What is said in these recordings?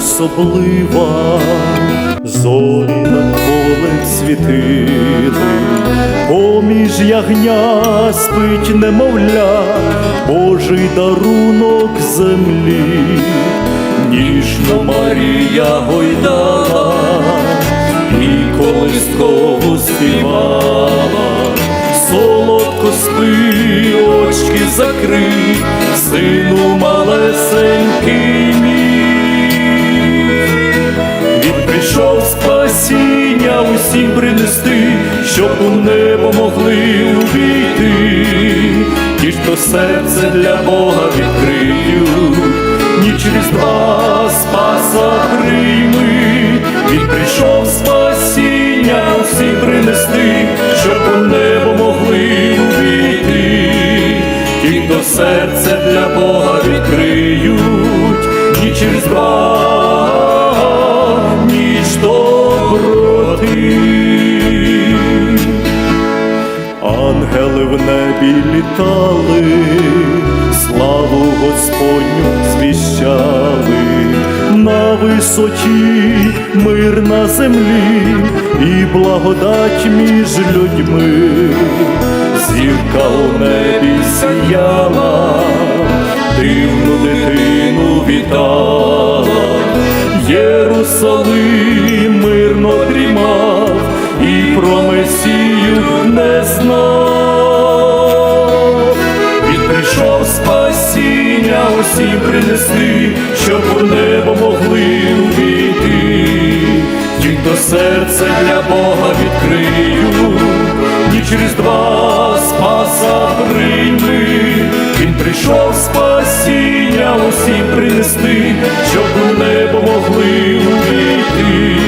особлива, зорі над полем світили, поміж ягня спить немовля, Божий дарунок землі, ніжно Марія гойдала і колискову співала, солодко спи, очки закрий, сину малесенький мій. Прийшов спасіння усім принести, щоб у небо могли увійти, ті, хто серце для Бога відкриють, ніч різдва спаса прийми, він прийшов спасіння усім принести, щоб у небо могли увійти, ті, хто серце для Бога Ангели в небі літали, славу Господню звіщали, на висоті мир на землі і благодать між людьми, зірка у небі сіяла, дивну дитину вітала, Єрусалим мирно дрімав і про Месію не знав. Він прийшов спасіння усім принести, щоб у небо могли увійти. Ті, хто серце для Бога відкриють, ніч різдва спаса прийми. Він прийшов спасіння усім принести, щоб у небо могли увійти.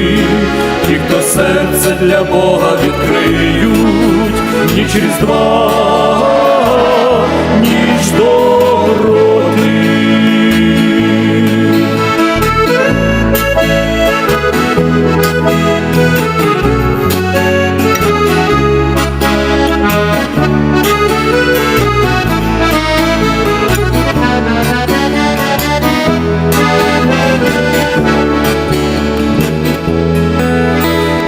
Ті, хто серце для Бога відкриють, ніч різдва, ніч доброти.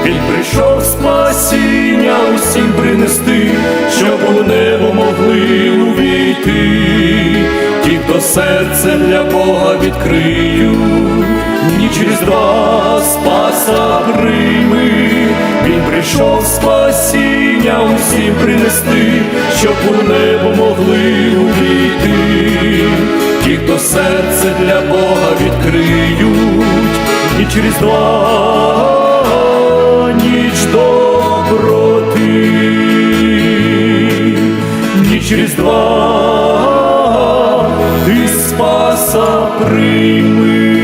Він прийшов спасіння усім принести, щоб у небо могли увійти. Ті, хто серце для Бога відкриють, ніч різдва спаса прийми. Він прийшов спасіння усім принести, щоб у небо могли увійти. Ті, хто серце для Бога відкриють, ніч різдва ніч ніч різдва, ти спаса прийми.